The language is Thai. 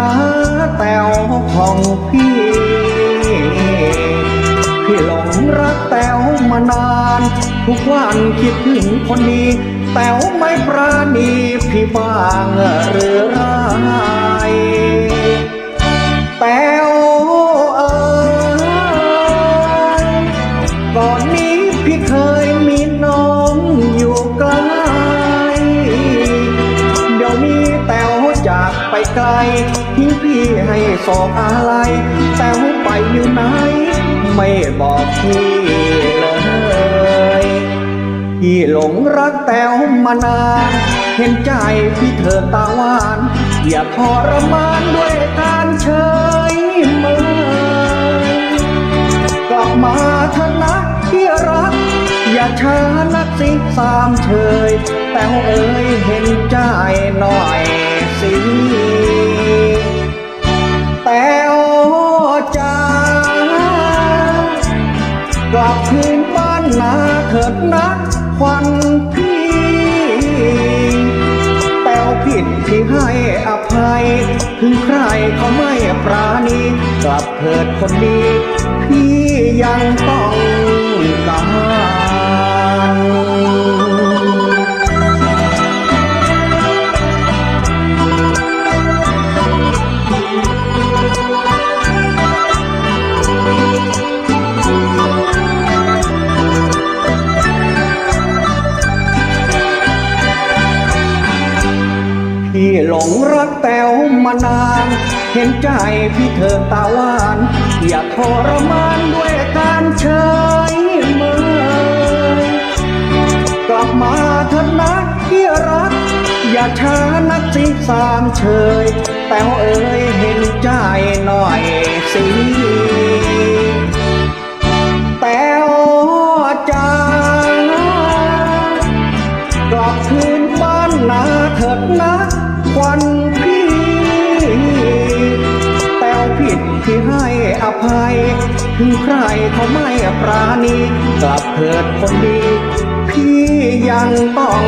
นะแต้วของพี่ พี่หลงรักแต้วมานาน ทุกวันคิดถึงคนนี้ แต้วไม่ปราณีพี่บ้างหรือไร ทิ้งพี่ให้สองอะไร แต้วไปอยู่ไหน ไม่บอกพี่เลยพี่หลงรักแต้วมานาน เห็นใจพี่เธอตาหวาน อย่าทรมานด้วยการเฉยเมยกลับมาเถอะนะที่รัก อย่าช้านักสิสามเชยแต่วเอ๋ยเห็นใจหน่อยสิ บคืนบ้านนาเถิดนะควันพี่แต้วผิดที่ให้อภัย ถึงใครเขาไม่ปราณีกลับเถิดคนดี พี่ยังต้องการ พี่หลงรักแต้วมานาน เห็นใจพี่เธอตาหวาน อย่าทรมานด้วยการเฉยเมยกลับมาเถอะนะที่รัก อย่าช้านักสิสามเชย แต้วเอ๋ยเห็นใจหน่อยสิแต้วจ้ากลับคืนบ้านนาเถิดนะ วันพี่ แต้วผิดที่ให้อภัย ถึงใครเขาไม่ปราณีกลับเถิดคนดี พี่ยังต้อง